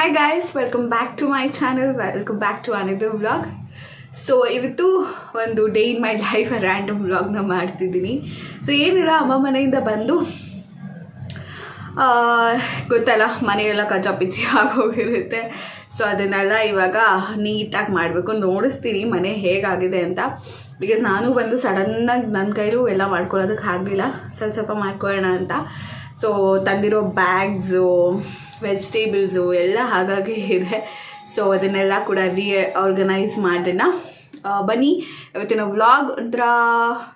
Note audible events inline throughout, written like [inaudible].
Hi guys welcome back to my channel welcome back to another vlog so ಇವತ್ತು ಒಂದು day in my life random ವ್ಲಾಗ್ನ ಮಾಡ್ತಿದ್ದೀನಿ. So ಏನಿಲ್ಲ, ಅಮ್ಮ ಮನೆಯಿಂದ ಬಂದು ಗೊತ್ತಲ್ಲ, ಮನೆಯೆಲ್ಲ ಕಚಾಪಿಚ್ಚಿ ಆಗೋಗಿರುತ್ತೆ. ಸೊ ಅದನ್ನೆಲ್ಲ ಇವಾಗ ನೀಟಾಗಿ ಮಾಡಬೇಕು. ನೋಡಿಸ್ತೀನಿ ಮನೆ ಹೇಗಾಗಿದೆ ಅಂತ. ಬಿಕಾಸ್ ನಾನು ಬಂದು ಸಡನ್ನಾಗಿ ನನ್ನ ಕೈಲೂ ಎಲ್ಲ ಮಾಡ್ಕೊಳ್ಳೋದಕ್ಕೆ ಆಗಲಿಲ್ಲ. ಸ್ವಲ್ಪ ಸ್ವಲ್ಪ ಮಾಡ್ಕೊಳ್ಳೋಣ ಅಂತ. ಸೊ ತಂದಿರೋ ಬ್ಯಾಗ್ಸು ವೆಜಿಟೇಬಲ್ಸು ಎಲ್ಲ ಹಾಗಾಗಿ ಇದೆ. ಸೊ ಅದನ್ನೆಲ್ಲ ಕೂಡ ರೀ ಆರ್ಗನೈಸ್ ಮಾಡೋಣ ಬನ್ನಿ, ಇವತ್ತಿನ ವ್ಲಾಗ್ ಒಂಥರ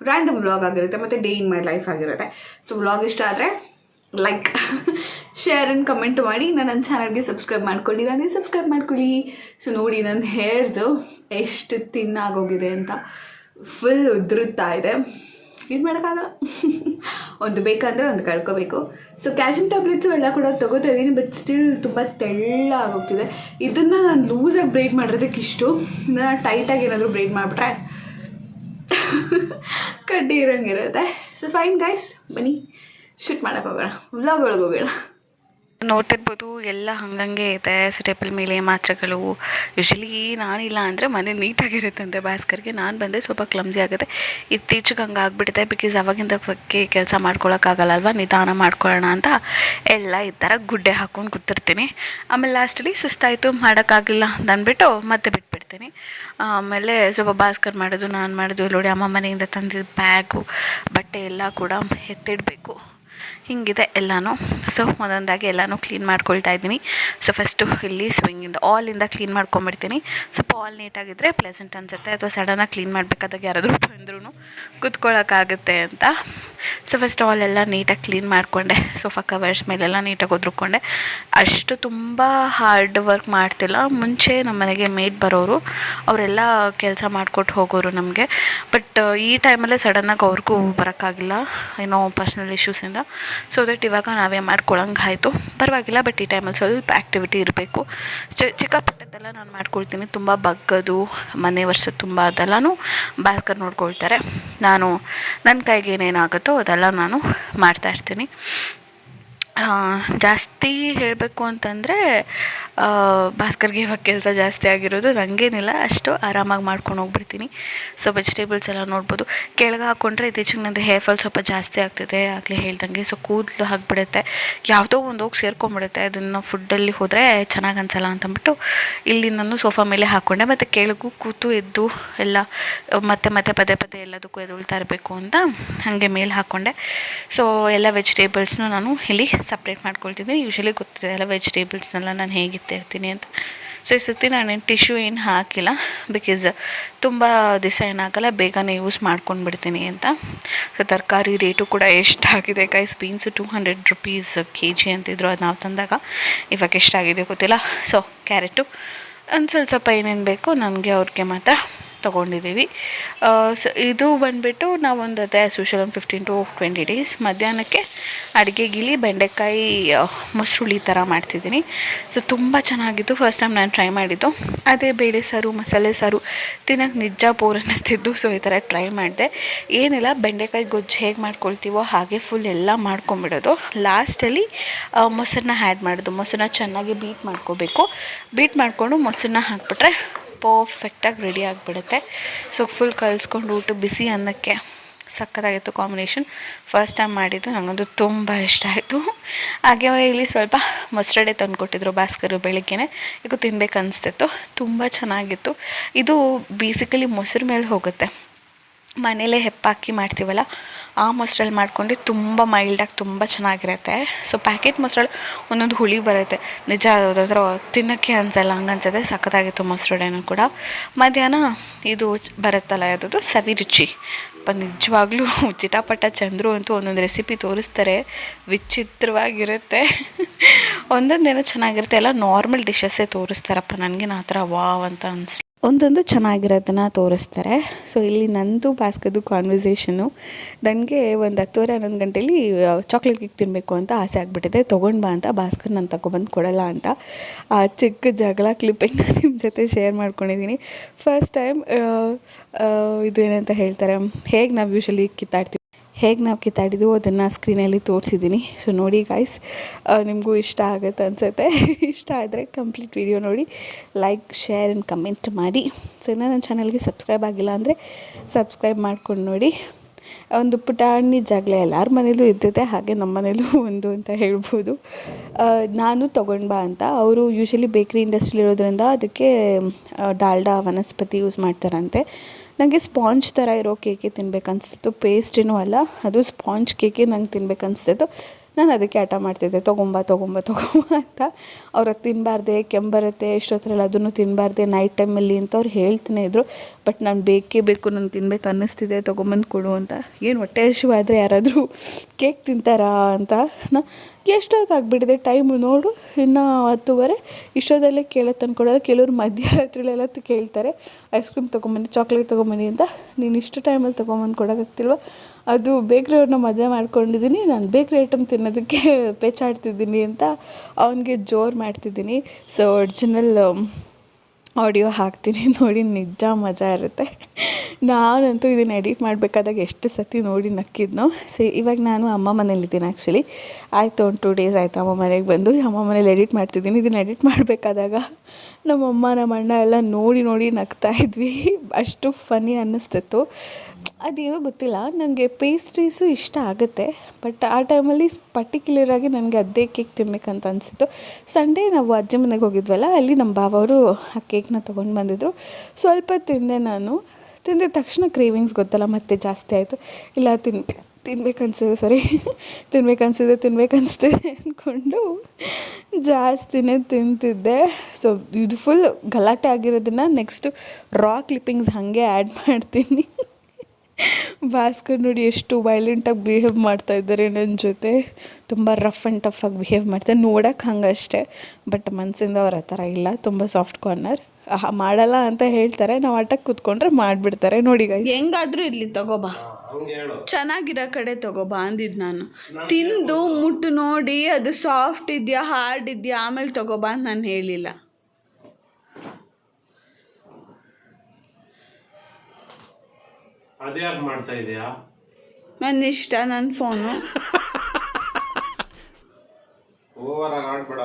ರ್ಯಾಂಡಮ್ ವ್ಲಾಗ್ ಆಗಿರುತ್ತೆ, ಮತ್ತು ಡೇ ಇನ್ ಮೈ ಲೈಫ್ ಆಗಿರುತ್ತೆ. ಸೊ ವ್ಲಾಗ್ ಇಷ್ಟ ಆದರೆ ಲೈಕ್ ಶೇರ್ ಆ್ಯಂಡ್ ಕಮೆಂಟ್ ಮಾಡಿ. ನಾನು ನನ್ನ ಚಾನಲ್ಗೆ ಸಬ್ಸ್ಕ್ರೈಬ್ ಮಾಡ್ಕೊಂಡಿಲ್ಲ ಅಂದರೆ ಸಬ್ಸ್ಕ್ರೈಬ್ ಮಾಡ್ಕೊಳ್ಳಿ. ಸೊ ನೋಡಿ ನನ್ನ ಹೇರ್ಸು ಎಷ್ಟು ತಿನ್ನಾಗೋಗಿದೆ ಅಂತ ಫುಲ್ ಉದುರುತ್ತಾ ಇದೆ. ಏನು ಮಾಡೋಕ್ಕಾಗಲ್ಲ? [laughs] ಒಂದು ಬೇಕಂದರೆ ಒಂದು ಕಳ್ಕೋಬೇಕು. ಸೊ ಕ್ಯಾಲ್ಶಿಯಂ ಟ್ಯಾಬ್ಲೆಟ್ಸು ಎಲ್ಲ ಕೂಡ ತೊಗೋತಾ ಇದ್ದೀನಿ ಬಟ್ ಸ್ಟಿಲ್ ತುಂಬ ತೆಳ್ಳ ಆಗೋಗ್ತಿದೆ. ಇದನ್ನು ನಾನು ಲೂಸಾಗಿ ಬ್ರೇಡ್ ಮಾಡಿರೋದಕ್ಕೆ ಇಷ್ಟು. ನಾನು ಟೈಟಾಗಿ ಏನಾದರೂ ಬ್ರೇಡ್ ಮಾಡಿಬಿಟ್ರೆ ಕಡ್ಡಿ ಇರೋಂಗಿರುತ್ತೆ ಸೊ ಫೈನ್ ಗೈಸ್ ಬನ್ನಿ. ಶೂಟ್ ಮಾಡೋಕ್ಕೋಗೋಣ ಒಳಗೆ ಹೋಗೋಣ. ನೋಡ್ತಿರ್ಬೋದು, ಎಲ್ಲ ಹಂಗಂಗೆ ಇದೆ. ಟೇಬಲ್ ಮೇಲೆ ಮಾತ್ರೆಗಳು. ಯೂಶಲಿ ನಾನಿಲ್ಲ ಅಂದರೆ ಮನೆ ನೀಟಾಗಿರುತ್ತಂತೆ ಭಾಸ್ಕರ್ಗೆ. ನಾನು ಬಂದೆ ಸ್ವಲ್ಪ ಕ್ಲಮ್ಸಿ ಆಗುತ್ತೆ. ಇತ್ತೀಚೆಗೆ ಹಂಗೆ ಆಗಿಬಿಟ್ಟಿದೆ ಬಿಕಾಸ್ ಅವಾಗಿಂದ ಬಗ್ಗೆ ಕೆಲಸ ಮಾಡ್ಕೊಳಕ್ಕಾಗಲ್ಲ ನಿಧಾನ ಮಾಡ್ಕೊಳ್ಳೋಣ ಅಂತ ಎಲ್ಲ ಈ ಥರ ಗುಡ್ಡೆ ಹಾಕ್ಕೊಂಡು ಕೂತಿರ್ತೀನಿ. ಆಮೇಲೆ ಲಾಸ್ಟಲ್ಲಿ ಸುಸ್ತಾಯಿತು, ಮಾಡೋಕ್ಕಾಗಿಲ್ಲ ಅಂತ ಅಂದ್ಬಿಟ್ಟು ಮತ್ತೆ ಬಿಟ್ಬಿಡ್ತೀನಿ. ಆಮೇಲೆ ಸ್ವಲ್ಪ ಭಾಸ್ಕರ್ ಮಾಡೋದು, ನಾನು ಮಾಡೋದು ನೋಡಿ ಅಮ್ಮ ಮನೆಯಿಂದ ತಂದಿದ್ದ ಬ್ಯಾಗು ಬಟ್ಟೆ ಎಲ್ಲ ಕೂಡ ಎತ್ತಿಡಬೇಕು. ಹಿಂಗಿದೆ ಎಲ್ಲನೂ. ಸೊ ಒಂದೊಂದಾಗಿ ಎಲ್ಲನೂ ಕ್ಲೀನ್ ಮಾಡ್ಕೊಳ್ತಾ ಇದ್ದೀನಿ. ಸೊ ಫಸ್ಟು ಇಲ್ಲಿ ಸ್ವಿಂಗಿಂದ ಆಲಿಂದ ಕ್ಲೀನ್ ಮಾಡ್ಕೊಂಬಿಡ್ತೀನಿ ಸ್ವಲ್ಪ ಆಲ್ ನೀಟಾಗಿದ್ದರೆ ಪ್ಲೆಸೆಂಟ್ ಅನಿಸುತ್ತೆ. ಅಥವಾ ಸಡನ್ನಾಗಿ ಕ್ಲೀನ್ ಮಾಡಬೇಕಾದಾಗ ಯಾರಾದರೂ ಬಂದ್ರೂ ಕೂತ್ಕೊಳ್ಳೋಕ್ಕಾಗುತ್ತೆ ಅಂತ. ಸೊ ಫಸ್ಟ್ ಆಲ್ ಎಲ್ಲ ನೀಟಾಗಿ ಕ್ಲೀನ್ ಮಾಡಿಕೊಂಡೆ. ಸೋಫಾ ಕವರ್ಸ್ ಮೇಲೆಲ್ಲ ನೀಟಾಗಿ ಒದ್ರುಕೊಂಡೆ. ಅಷ್ಟು ತುಂಬ ಹಾರ್ಡ್ ವರ್ಕ್ ಮಾಡ್ತಿಲ್ಲ. ಮುಂಚೆ ನಮ್ಮ ಮನೆಗೆ ಮೇಡ್ ಬರೋರು, ಅವರೆಲ್ಲ ಕೆಲಸ ಮಾಡಿಕೊಟ್ಟು ಹೋಗೋರು ನಮಗೆ. ಬಟ್ ಈ ಟೈಮಲ್ಲೇ ಸಡನ್ನಾಗಿ ಅವ್ರಿಗೂ ಬರೋಕ್ಕಾಗಿಲ್ಲ. ಏನೋ ಪರ್ಸ್ನಲ್ ಇಶ್ಯೂಸಿಂದ ಸೊ ದಟ್ ಇವಾಗ ನಾವೇ ಮಾಡ್ಕೊಳಂಗೆ ಆಯಿತು. ಪರವಾಗಿಲ್ಲ ಬಟ್ ಈ ಟೈಮಲ್ಲಿ ಸ್ವಲ್ಪ ಆ್ಯಕ್ಟಿವಿಟಿ ಇರಬೇಕು. ಚಿಕ್ಕ ಪುಟ್ಟದ್ದೆಲ್ಲ ನಾನು ಮಾಡ್ಕೊಳ್ತೀನಿ. ತುಂಬ ಬಗ್ಗದು ಮನೆ ವರ್ಷ ತುಂಬ ಅದೆಲ್ಲನೂ ಬಾಲ್ಕರ್ ನೋಡ್ಕೊಳ್ತಾರೆ. ನಾನು ನನ್ನ ಕೈಗೆ ಏನೇನಾಗುತ್ತೋ ಅದೆಲ್ಲ ನಾನು ಮಾಡ್ತಾ ಇರ್ತೀನಿ. ಆ, ಜಾಸ್ತಿ ಹೇಳಬೇಕು ಅಂತಂದರೆ ಭಾಸ್ಕರ್ಗೆ ಇವಾಗ ಕೆಲಸ ಜಾಸ್ತಿ ಆಗಿರೋದು ನನಗೇನಿಲ್ಲ ಅಷ್ಟು ಆರಾಮಾಗಿ ಮಾಡ್ಕೊಂಡು ಹೋಗ್ಬಿಡ್ತೀನಿ. ಸೊ ವೆಜಿಟೇಬಲ್ಸ್ ಎಲ್ಲ ನೋಡ್ಬೋದು. ಕೆಳಗೆ ಹಾಕ್ಕೊಂಡ್ರೆ ಇತ್ತೀಚೆಗೆ ನಂದು ಹೇರ್ ಫಾಲ್ ಸ್ವಲ್ಪ ಜಾಸ್ತಿ ಆಗ್ತಿದೆ, ಆಗಲೇ ಹೇಳ್ದಂಗೆ. ಸೊ ಕೂದಲು ಹಾಕ್ಬಿಡುತ್ತೆ. ಯಾವುದೋ ಒಂದು ಹೋಗಿ ಸೇರ್ಕೊಂಡ್ಬಿಡುತ್ತೆ ಅದನ್ನು ಫುಡ್ಡಲ್ಲಿ ಹೋದರೆ ಚೆನ್ನಾಗಿ ಅನ್ಸಲ್ಲ ಅಂತಂದ್ಬಿಟ್ಟು ಇಲ್ಲಿ ನಾನು ಸೋಫಾ ಮೇಲೆ ಹಾಕ್ಕೊಂಡೆ ಮತ್ತು ಕೆಳಗೂ ಕೂತು ಎದ್ದು ಎಲ್ಲ, ಮತ್ತೆ ಮತ್ತೆ ಪದೇ ಪದೇ ಎಲ್ಲದಕ್ಕೂ ಎದುಳ್ತಾ ಇರಬೇಕು ಅಂತ ಹಾಗೆ ಮೇಲೆ ಹಾಕ್ಕೊಂಡೆ ಸೊ ಎಲ್ಲ ವೆಜಿಟೇಬಲ್ಸ್ನೂ ನಾನು ಇಲ್ಲಿ ಸಪ್ರೇಟ್ ಮಾಡ್ಕೊಳ್ತಿದ್ದೀನಿ. ಯೂಶಲಿ ಗೊತ್ತಿದೆ ಎಲ್ಲ ವೆಜಿಟೇಬಲ್ಸ್ನೆಲ್ಲ ನಾನು ಹೇಗಿತ್ತಿರ್ತೀನಿ ಅಂತ. ಸೊ ಈ ಸತಿ ನಾನೇನು ಟಿಶ್ಯೂ ಏನು ಹಾಕಿಲ್ಲ ಬಿಕಾಸ್ ತುಂಬ ದಿವಸ ಏನಾಗಲ್ಲ ಬೇಗನೆ ಯೂಸ್ ಮಾಡ್ಕೊಂಡು ಬಿಡ್ತೀನಿ ಅಂತ. ಸೊ ತರಕಾರಿ ರೇಟು ಕೂಡ ಎಷ್ಟಾಗಿದೆ ಕೈ beans two hundred rupees K G ಅಂತಿದ್ರು ಅದು ನಾವು ತಂದಾಗ. ಇವಾಗ ಎಷ್ಟಾಗಿದೆ ಗೊತ್ತಿಲ್ಲ. ಸೊ ಕ್ಯಾರೆಟು ಒಂದು ಸ್ವಲ್ಪ ಸ್ವಲ್ಪ ಏನೇನು ಬೇಕು ನನಗೆ ಅವ್ರಿಗೆ ಮಾತ್ರ ತೊಗೊಂಡಿದ್ದೀವಿ. ಸೊ ಇದು ಬಂದುಬಿಟ್ಟು ನಾವೊಂದು ಅದೇ ಸೂಶಲ್ ಒಂದು ಫಿಫ್ಟೀನ್ ಟು ಟ್ವೆಂಟಿ ಡೇಸ್ ಮಧ್ಯಾಹ್ನಕ್ಕೆ ಅಡುಗೆಗಿಲಿ ಬೆಂಡೆಕಾಯಿ ಮೊಸರುಳಿ ಥರ ಮಾಡ್ತಿದ್ದೀನಿ. ಸೊ ತುಂಬ ಚೆನ್ನಾಗಿತ್ತು. ಫಸ್ಟ್ ಟೈಮ್ ನಾನು ಟ್ರೈ ಮಾಡಿದ್ದು. ಅದೇ ಬೇಳೆ ಸಾರು, ಮಸಾಲೆ ಸಾರು ತಿನ್ನೋಕ್ಕೆ ನಿಜ ಬೋರ್ ಅನ್ನಿಸ್ತಿದ್ದು ಸೊ ಈ ಥರ ಟ್ರೈ ಮಾಡಿದೆ. ಏನಿಲ್ಲ, ಬೆಂಡೆಕಾಯಿ ಗೊಜ್ಜು ಹೇಗೆ ಮಾಡ್ಕೊಳ್ತೀವೋ ಹಾಗೆ ಫುಲ್ ಎಲ್ಲ ಮಾಡ್ಕೊಂಬಿಡೋದು ಲಾಸ್ಟಲ್ಲಿ ಮೊಸರನ್ನ ಆ್ಯಡ್ ಮಾಡೋದು. ಮೊಸರನ್ನ ಚೆನ್ನಾಗಿ ಬೀಟ್ ಮಾಡ್ಕೋಬೇಕು. ಬೀಟ್ ಮಾಡಿಕೊಂಡು ಮೊಸರನ್ನ ಹಾಕ್ಬಿಟ್ರೆ ಪರ್ಫೆಕ್ಟಾಗಿ ರೆಡಿ ಆಗಿಬಿಡುತ್ತೆ. ಸೊ ಫುಲ್ ಕಲಿಸ್ಕೊಂಡು ಊಟ, ಬಿಸಿ ಅನ್ನಕ್ಕೆ ಸಕ್ಕತ್ತಾಗಿತ್ತು ಕಾಂಬಿನೇಷನ್ ಫಸ್ಟ್ ಟೈಮ್ ಮಾಡಿದ್ದು ನನಗಂತೂ ತುಂಬ ಇಷ್ಟ ಆಯಿತು. ಹಾಗೆ ಇಲ್ಲಿ ಸ್ವಲ್ಪ ಮೊಸರಡೆ ತಂದುಕೊಟ್ಟಿದ್ರು ಭಾಸ್ಕರು ಬೆಳಿಗ್ಗೆನೆ. ಈಗ ತಿನ್ಬೇಕು ಅನಿಸ್ತಿತ್ತು. ತುಂಬ ಚೆನ್ನಾಗಿತ್ತು. ಇದು ಬೇಸಿಕಲಿ ಮೊಸರು ಮೇಲೆ ಹೋಗುತ್ತೆ. ಮನೇಲೇ ಹೆಪ್ಪಾಕಿ ಮಾಡ್ತೀವಲ್ಲ ಆ ಮೊಸರಲ್ಲಿ ಮಾಡ್ಕೊಂಡು ತುಂಬ ಮೈಲ್ಡಾಗಿ ತುಂಬ ಚೆನ್ನಾಗಿರುತ್ತೆ. ಸೊ ಪ್ಯಾಕೆಟ್ ಮೊಸರಲ್ಲಿ ಒಂದೊಂದು ಹುಳಿ ಬರುತ್ತೆ. ನಿಜ ಅದಾದ್ರೆ ತಿನ್ನೋಕ್ಕೆ ಅನ್ಸಲ್ಲ, ಹಂಗೆ ಅನ್ಸುತ್ತೆ ಸಖತ್ತಾಗಿತ್ತು ಮೊಸರುಡೆನೂ ಕೂಡ. ಮಧ್ಯಾಹ್ನ ಇದು ಬರುತ್ತಲ್ಲ, ಯಾವುದದು? ಸವಿ ರುಚಿ. ನಿಜವಾಗ್ಲೂ [laughs] ಚಿಟಾಪಟ ಚಂದ್ರು ಅಂತೂ ಒಂದೊಂದು ರೆಸಿಪಿ ತೋರಿಸ್ತಾರೆ. ವಿಚಿತ್ರವಾಗಿರುತ್ತೆ. [laughs] ಒಂದೊಂದೇನೋ ಚೆನ್ನಾಗಿರುತ್ತೆ. ಎಲ್ಲ ನಾರ್ಮಲ್ ಡಿಶಸ್ಸೇ ತೋರಿಸ್ತಾರಪ್ಪ ನನಗೆ ಆ ಥರ ವಾವ್ ಅಂತ ಅನ್ಸ್ ಒಂದೊಂದು ಚೆನ್ನಾಗಿರೋದನ್ನ ತೋರಿಸ್ತಾರೆ. ಸೊ ಇಲ್ಲಿ ನಂದು ಭಾಸ್ಕರ್ದು ಕಾನ್ವರ್ಸೇಷನು ನನಗೆ ಒಂದು ಹತ್ತುವರೆ, ಹನ್ನೊಂದು ಗಂಟೇಲಿ ಚಾಕ್ಲೇಟ್ ಕೇಕ್ ತಿನ್ನಬೇಕು ಅಂತ ಆಸೆ ಆಗಿಬಿಟ್ಟಿದೆ. ತೊಗೊಂಡು ಬಾ ಅಂತ ಭಾಸ್ಕರ್ ನಾನು ತಗೊಬಂದು ಕೊಡಲ್ಲ ಅಂತ. ಆ ಚಿಕ್ಕ ಜಗಳ ಕ್ಲಿಪ್ಪಿಂಗ್ [laughs] ನಿಮ್ಮ ಜೊತೆ ಶೇರ್ ಮಾಡ್ಕೊಂಡಿದ್ದೀನಿ ಫಸ್ಟ್ ಟೈಮ್ ಇದು ಏನಂತ ಹೇಳ್ತಾರೆ? ಹೇಗೆ ನಾವು ಯೂಶಲಿ ಕಿತ್ತಾಡ್ತೀವಿ? ಹೇಗೆ ನಾವು ಕಿತ್ತಾಡಿದ್ವು ಅದನ್ನು ಸ್ಕ್ರೀನಲ್ಲಿ ತೋರಿಸಿದ್ದೀನಿ. ಸೊ ನೋಡಿ ಗಾಯ್ಸ್ ನಿಮಗೂ ಇಷ್ಟ ಆಗುತ್ತೆ ಅನಿಸುತ್ತೆ. [laughs] ಇಷ್ಟ ಆದರೆ ಕಂಪ್ಲೀಟ್ ವಿಡಿಯೋ ನೋಡಿ ಲೈಕ್ ಶೇರ್ ಆ್ಯಂಡ್ ಕಮೆಂಟ್ ಮಾಡಿ. ಸೊ ಇನ್ನೂ ನನ್ನ ಚಾನಲ್ಗೆ ಸಬ್ಸ್ಕ್ರೈಬ್ ಆಗಿಲ್ಲ ಅಂದರೆ ಸಬ್ಸ್ಕ್ರೈಬ್ ಮಾಡ್ಕೊಂಡು ನೋಡಿ. ಒಂದು ಪುಟಾಣಿ ಜಗಳ ಎಲ್ಲರ ಮನೇಲೂ ಇದ್ದಿದ್ದೆ ಹಾಗೆ ನಮ್ಮ ಮನೇಲೂ [laughs] ಒಂದು ಅಂತ ಹೇಳ್ಬೋದು. ನಾನು ತೊಗೊಂಡು ಬಾ ಅಂತ. ಅವರು ಯೂಶಲಿ ಬೇಕ್ರಿ ಇಂಡಸ್ಟ್ರಿ ಇರೋದ್ರಿಂದ ಅದಕ್ಕೆ ಡಾಲ್ಡಾ, ವನಸ್ಪತಿ ಯೂಸ್ ಮಾಡ್ತಾರಂತೆ. ನನಗೆ ಸ್ಪಾಂಜ್ ಥರ ಇರೋ ಕೇಕೆ ತಿನ್ಬೇಕು ಅನಿಸ್ತಿತ್ತು ಪೇಸ್ಟೇನೂ ಅಲ್ಲ, ಅದು ಸ್ಪಾಂಜ್ ಕೇಕೆ ನಂಗೆ ತಿನ್ಬೇಕು ಅನಿಸ್ತಿತ್ತು ನಾನು ಅದಕ್ಕೆ ಆಟ ಮಾಡ್ತಿದ್ದೆ, ತೊಗೊಂಬ ತೊಗೊಂಬ ತೊಗೊಂಬ [laughs] ಅಂತ. ಅವ್ರು ಅದು ತಿನ್ನಬಾರ್ದೆ ಕೆಂಬರುತ್ತೆ ಇಷ್ಟೊತ್ತರಲ್ಲಿ ಅದನ್ನು ತಿನ್ನಬಾರ್ದೆ ನೈಟ್ ಟೈಮಲ್ಲಿ ಅಂತ ಅವ್ರು ಹೇಳ್ತಾನೆ ಇದ್ರು. ಬಟ್ ನಾನು ಬೇಕೇ ಬೇಕು, ನಾನು ತಿನ್ಬೇಕು ಅನ್ನಿಸ್ತಿದೆ, ತೊಗೊಂಬಂದು ಕೊಡು ಅಂತ. ಏನು ಹೊಟ್ಟೆ ಹಸಿವಾದರೆ ಯಾರಾದರೂ ಕೇಕ್ ತಿಂತಾರಾ ಅಂತ ನಾ ಎಷ್ಟೊತ್ತು ಆಗಿಬಿಟ್ಟಿದೆ ಟೈಮು ನೋಡು. ಇನ್ನು ಹತ್ತುವರೆ. ಇಷ್ಟೊತ್ತಲ್ಲೇ ಕೇಳೋ ತಂದ್ಕೊಡೋಲ್ಲ ಕೆಲವರು ಮಧ್ಯರಾತ್ರಿಲೆಲ್ಲ ಕೇಳ್ತಾರೆ ಐಸ್ ಕ್ರೀಮ್ ತೊಗೊಂಬನ್ನಿ ಚಾಕ್ಲೇಟ್ ತೊಗೊಂಬನ್ನಿ ಅಂತ. ನೀನು ಇಷ್ಟು ಟೈಮಲ್ಲಿ ತೊಗೊಂಬಂದು ಕೊಡೋಕ್ಕಾಗ್ತಿಲ್ವ ಅದು ಬೇಕ್ರಿ ಅವ್ರನ್ನ ಮದುವೆ ಮಾಡ್ಕೊಂಡಿದ್ದೀನಿ, ನಾನು ಬೇಕ್ರಿ ಐಟಮ್ ತಿನ್ನೋದಕ್ಕೆ [laughs] ಪೇಚಾಡ್ತಿದ್ದೀನಿ ಅಂತ ಅವನಿಗೆ ಜೋರು ಮಾಡ್ತಿದ್ದೀನಿ. ಸೊ ಒರಿಜಿನಲ್ ಆಡಿಯೋ ಹಾಕ್ತೀನಿ. [laughs] ನೋಡಿ, ನಿಜ ಮಜಾ ಇರುತ್ತೆ. ನಾನಂತೂ ಇದನ್ನು ಎಡಿಟ್ ಮಾಡಬೇಕಾದಾಗ ಎಷ್ಟು ಸತಿ ನೋಡಿ ನಕ್ಕಿದ್ನೋ. ಸೊ ಇವಾಗ ನಾನು ಅಮ್ಮ ಮನೇಲಿದ್ದೀನಿ ಆ್ಯಕ್ಚುಲಿ ಆಯಿತು, ಒಂದು ಟೂ ಡೇಸ್ ಆಯಿತು ಅಮ್ಮ ಮನೆಗೆ ಬಂದು. ಅಮ್ಮ ಮನೇಲಿ ಎಡಿಟ್ ಮಾಡ್ತಿದ್ದೀನಿ. ಇದನ್ನು ಎಡಿಟ್ ಮಾಡಬೇಕಾದಾಗ ನಮ್ಮಮ್ಮ ನಮ್ಮ ಅಣ್ಣ ಎಲ್ಲ ನೋಡಿ ನೋಡಿ ನಗ್ತಾ ಇದ್ವಿ. ಅಷ್ಟು ಫನಿ ಅನ್ನಿಸ್ತಿತ್ತು. ಅದೇನೋ ಗೊತ್ತಿಲ್ಲ ನನಗೆ ಪೇಸ್ಟ್ರೀಸು ಇಷ್ಟ ಆಗುತ್ತೆ ಬಟ್ ಆ ಟೈಮಲ್ಲಿ ಪರ್ಟಿಕ್ಯುಲರಾಗಿ ನನಗೆ ಅದೇ ಕೇಕ್ ತಿನ್ಬೇಕಂತ ಅನಿಸಿತ್ತು. ಸಂಡೇ ನಾವು ಅಜ್ಜಿ ಮನೆಗೆ ಹೋಗಿದ್ವಲ್ಲ, ಅಲ್ಲಿ ನಮ್ಮ ಬಾವವರು ಆ ಕೇಕ್ನ ತೊಗೊಂಡು ಬಂದಿದ್ರು. ಸ್ವಲ್ಪ ತಿಂದೆ ನಾನು. ತಿಂದ ತಕ್ಷಣ ಕ್ರೇವಿಂಗ್ಸ್ ಗೊತ್ತಲ್ಲ, ಮತ್ತೆ ಜಾಸ್ತಿ ಆಯಿತು. ಇಲ್ಲ, ತಿನ್ ತಿನ್ಬೇಕನ್ಸಿದೆ ಸರಿ ತಿನ್ಬೇಕನ್ಸಿದೆ ತಿನ್ಬೇಕನ್ಸಿದೆ ಅಂದ್ಕೊಂಡು ಜಾಸ್ತಿನೇ ತಿಂತಿದ್ದೆ. ಸೊ ಇದು ಫುಲ್ ಗಲಾಟೆ ಆಗಿರೋದನ್ನ ನೆಕ್ಸ್ಟು ರಾ ಕ್ಲಿಪ್ಪಿಂಗ್ಸ್ ಹಾಗೆ ಆ್ಯಡ್ ಮಾಡ್ತೀನಿ. ಭಾಸ್ಕರ್ ನೋಡಿ ಎಷ್ಟು ವೈಲೆಂಟಾಗಿ ಬಿಹೇವ್ ಮಾಡ್ತಾ ಇದ್ದಾರೆ ನನ್ನ ಜೊತೆ. ತುಂಬ ರಫ್ ಆ್ಯಂಡ್ ಟಫ್ ಆಗಿ ಬಿಹೇವ್ ಮಾಡ್ತಾರೆ ನೋಡೋಕೆ ಹಂಗಷ್ಟೇ ಬಟ್ ಮನಸ್ಸಿಂದ ಅವ್ರ ಆ ಥರ ಇಲ್ಲ, ತುಂಬ ಸಾಫ್ಟ್ ಕಾರ್ನರ್ ಮಾಡಲ್ಲ ಅಂತ ಹೇಳ್ತಾರೆ, ನಾವು ಆಟಕ್ಕೆ ಕೂತ್ಕೊಂಡ್ರೆ ಮಾಡಿಬಿಡ್ತಾರೆ. ನೋಡಿ ಹೆಂಗಾದರೂ ತಗೋ ತಗೋಬಾ ಚೆನ್ನಾಗಿರೋ ಕಡೆ ತಗೋಬಾ ಅಂದಿದ್ದು ನಾನು. ತಿಂದು ಮುಟ್ಟು ನೋಡಿ ಅದು ಸಾಫ್ಟ್ ಇದೆಯಾ ಹಾರ್ಡ್ ಇದೆಯಾ ಆಮೇಲೆ ತಗೋಬಾ ಅಂತ ನಾನು ಹೇಳಿಲ್ಲ. ಅದ್ಯಾಕೆ ಮಾಡ್ತಾ ಇದೀಯಾ? ನನ್ನ ಇಷ್ಟ ನನ್ನ ಫೋನು ಆಡ್ಬೇಡ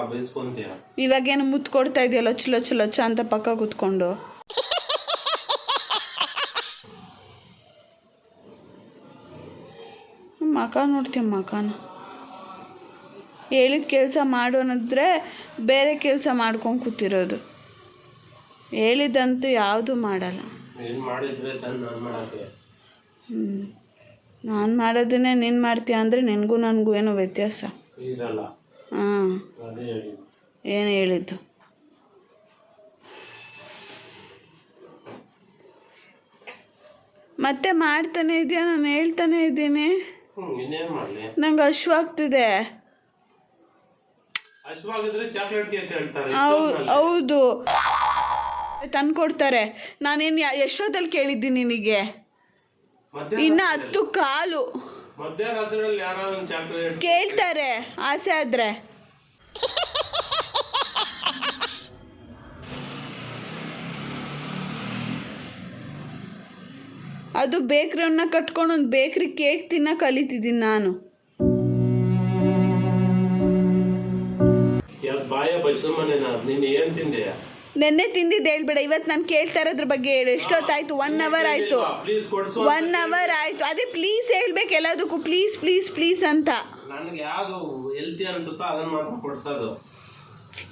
ಇವಾಗೇನು ಮುತ್ತು ಕೊಡ್ತಾ ಇದೆಯಲ್ಲ ಲೊಚ್ಚ ಲೊಚ್ಚ ಲೊಚ್ಚ ಅಂತ ಪಕ್ಕ ಕೂತ್ಕೊಂಡು. ಮಕ ನೋಡ್ತೀವಿ ಮಕನ? ಹೇಳಿದ ಕೆಲಸ ಮಾಡು ಅನ್ನೋದ್ರೆ ಬೇರೆ ಕೆಲಸ ಮಾಡ್ಕೊಂಡು ಕೂತಿರೋದು. ಹೇಳಿದಂತೂ ಯಾವುದು ಮಾಡಲ್ಲ. ನೀನ್ ಮಾಡೋದನ್ನೇ ನೀನು ಮಾಡ್ತೀಯ ಅಂದರೆ ನಿನಗೂ ನನಗೂ ಏನೋ ವ್ಯತ್ಯಾಸ. ಹಾಂ. ಏನು ಹೇಳಿದ್ದು? ಮತ್ತೆ ಮಾಡ್ತಾನೆ ಇದೆಯಾ? ನಾನು ಹೇಳ್ತಾನೆ ಇದ್ದೀನಿ. ನಂಗೆ ಹಶು ಆಗ್ತಿದೆ ಹೌದು. ತಂದ್ಕೊಡ್ತಾರೆ. ನಾನೇನು ಎಷ್ಟೊತ್ತಲ್ಲಿ ಕೇಳಿದ್ದೀನಿ ನಿನಗೆ? ಇನ್ನ ಹತ್ತು ಕಾಲು. ಕೇಳ್ತಾರೆ ಆಸೆ ಆದ್ರೆ. ಅದು ಬೇಕ್ರಿಯನ್ನ ಕಟ್ಕೊಂಡು ಒಂದು ಬೇಕ್ರಿ ಕೇಕ್ ತಿನ್ನ ಕಲಿತಿದ್ದೀನಿ ನಾನು. ನೆನ್ನೆ ತಿಂದಿದ್ದು ಹೇಳ್ಬೇಡ. ಇವತ್ತು ನಾನು ಕೇಳ್ತಾ ಇರೋದ್ರ ಬಗ್ಗೆ ಹೇಳು. ಎಷ್ಟೊತ್ತಾಯ್ತು? ಒನ್ ಅವರ್ ಆಯ್ತು. ಒನ್ ಅವರ್ ಆಯ್ತು. ಅದೇ ಪ್ಲೀಸ್ ಹೇಳ್ಬೇಕು ಎಲ್ಲದಕ್ಕೂ. ಪ್ಲೀಸ್ ಪ್ಲೀಸ್ ಪ್ಲೀಸ್ ಅಂತ. ನನಗೆ ಯಾವುದು ಹೆಲ್ತಿ ಅನ್ಸುತ್ತೋ ಅದನ್ನ ಮಾತ್ರ ಕೊಡ್ಸೋದು.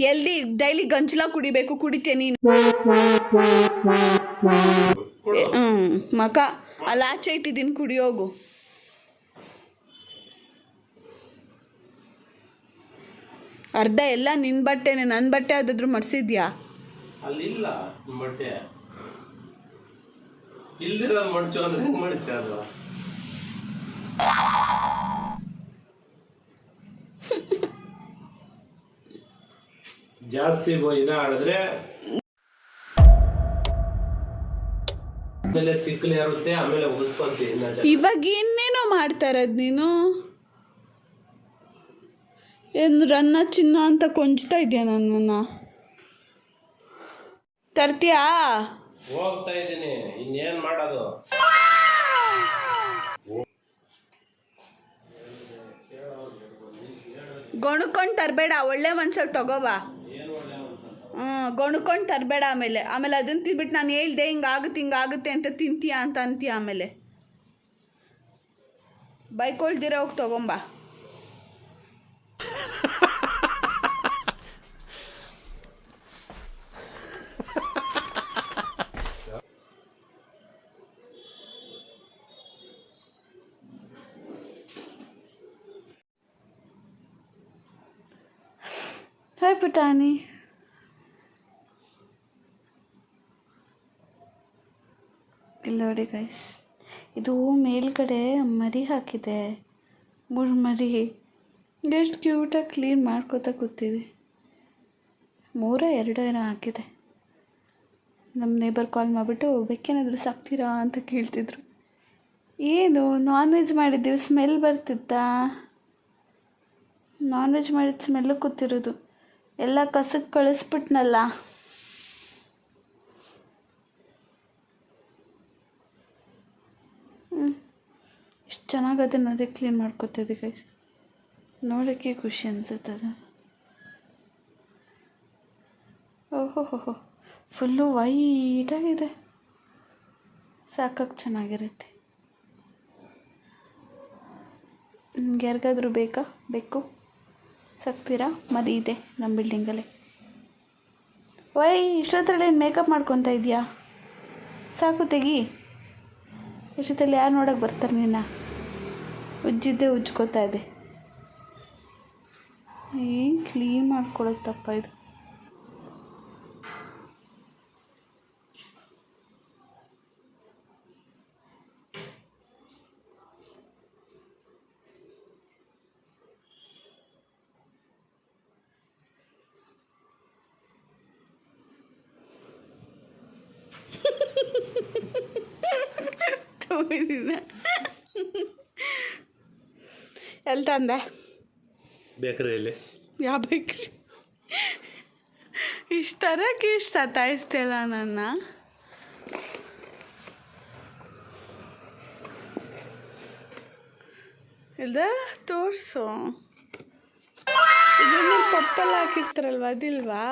ಎಲ್ದಿ ಡೈಲಿ ಗಂಜಲ ಕುಡಿಬೇಕು. ಕುಡಿತೇನೆ ನೀನು. ಹ್ಮ್ ಮಕ ಅಲ್ಲಿ ಆಚೆ ಇಟ್ಟಿದ್ದೀನಿ ಕುಡಿಯೋಗು ಅರ್ಧ ಎಲ್ಲ ನಿನ್ನ ಬಟ್ಟೆನೆ ನನ್ನ ಬಟ್ಟೆ ಅದಾದ್ರೂ ಮಡ್ಸಿದ್ಯಾ? ಅಲ್ಲಿಲ್ಲ ಬಟ್ಟೆ. ಇಲ್ದಿರೋದು ಮಡ್ಚು ಅಂದ್ರೆ ಹೆಂಗ್ ಮಡ್ಚ ಅದು? ಜಾಸ್ತಿ ಇದಾಡಿದ್ರೆ ಆಮೇಲೆ ಚಿಕ್ಕಲೆ ಇರುತ್ತೆ ಆಮೇಲೆ ಉಳಿಸ್ಕೊಂತೀನಿ ಇವಾಗ ಇನ್ನೇನೋ ಮಾಡ್ತಾ ನೀನು? ಏನು ರನ್ನ ಚಿನ್ನ ಅಂತ ಕೊಂಜ್ತಾ ಇದೆಯಾ ನನ್ನನ್ನ? ತರ್ತೀಯಾ? ಹೋಗ್ತಾ ಇದ್ದೀನಿ ಇನ್ನೇನು ಮಾಡೋದು? ಗೊಣಕೊಂಡ್ ತರಬೇಡ ಒಳ್ಳೆ ಮನ್ಸಲ್ಲಿ ತಗೋಬಾ. ಗೊಣ್ಕೊಂಡು ತರಬೇಡ ಆಮೇಲೆ. ಆಮೇಲೆ ಅದನ್ನು ತಿನ್ಬಿಟ್ಟು ನಾನು ಹೇಳ್ದೆ, ಹಿಂಗಾಗುತ್ತೆ ಹಿಂಗಾಗುತ್ತೆ ಅಂತ ತಿಂತೀಯ ಅಂತ ಅಂತೀಯ ಆಮೇಲೆ. ಬೈಕೊಳ್ದಿರ ಹೋಗಿ ತಗೊಂಬಾ. ಹಾಯ್ ಪುಟಾಣಿ ಇಲ್ಲ ನೋಡಿ ಗೈಸ್ ಇದು ಮೇಲ್ಗಡೆ ಮರಿ ಹಾಕಿದೆ. ಮೂರು ಮರಿ. ಎಷ್ಟು ಕ್ಯೂಟಾಗಿ ಕ್ಲೀನ್ ಮಾಡ್ಕೋತಾ ಕೂತಿದೆ. ಮೂರ, ಎರಡು ಏನೋ ಹಾಕಿದೆ. ನಮ್ಮ ನೇಬರ್ ಕಾಲ್ ಮಾಡಿಬಿಟ್ಟು, ಬೆಕ್ಕೇನಾದರೂ ಸಾಕ್ತೀರಾ? ಅಂತ ಕೇಳ್ತಿದ್ರು. ಏನು? ನಾನ್ ವೆಜ್ ಮಾಡಿದ್ದೀವಿ. ಸ್ಮೆಲ್ ಬರ್ತಿತ್ತಾ? ನಾನ್ ವೆಜ್ ಮಾಡಿದ ಸ್ಮೆಲ್ಲು ಕೂತಿರೋದು. ಎಲ್ಲ ಕಸಕ್ಕೆ ಕಳಿಸ್ಬಿಟ್ನಲ್ಲ. ಎಷ್ಟು ಚೆನ್ನಾಗಿ ಅದನ್ನು ಅದೇ ಕ್ಲೀನ್ ಮಾಡ್ಕೊತಿದ್ದೆ ಗೈಸ್ ನೋಡೋಕ್ಕೆ ಖುಷಿ ಅನಿಸುತ್ತೆ ಅದು. ಓಹೋ ಹೋ ಫುಲ್ಲು ವೈಟಾಗಿದೆ ಸಾಕಕ್ಕೆ ಚೆನ್ನಾಗಿರುತ್ತೆ. ನಿಮ್ಗೆ ಯಾರಿಗಾದರೂ ಬೇಕಾ? ಬೇಕು? ಸಾಕ್ತೀರಾ? ಮರಿ ಇದೆ ನಮ್ಮ ಬಿಲ್ಡಿಂಗಲ್ಲಿ ವೈ, ಇಷ್ಟೊತ್ತರಲ್ಲಿ ಮೇಕಪ್ ಮಾಡ್ಕೊತಾ ಇದೆಯಾ? ಸಾಕು ತೆಗಿ. ಇಷ್ಟೊತ್ತಲ್ಲಿ ಯಾರು ನೋಡೋಕೆ ಬರ್ತಾರೆ ನಿನ್ನ ಉಜ್ಜಿದ್ದೆ ಉಜ್ಕೋತಾ ಇದೆ ಏನು ಕ್ಲೀನ್ ಮಾಡ್ಕೊಳತ್ತಪ್ಪ ಇದು? ತಂದೆ? ಬೇಕರಿಯಲ್ಲಿ? ಯಾವ ಬೇಕ್ರಿ? ಇಷ್ಟು ತರಕ್ಕೆ ಇಷ್ಟು ಸತಾಯಿಸ್ತಿಲ್ಲ ನನ್ನ. ಇಲ್ಲ ತೋರಿಸು. ಇದನ್ನ ಪಪ್ಪಲ್ಲಿ ಹಾಕಿರ್ತಾರಲ್ವ ಅದಿಲ್ವಾ?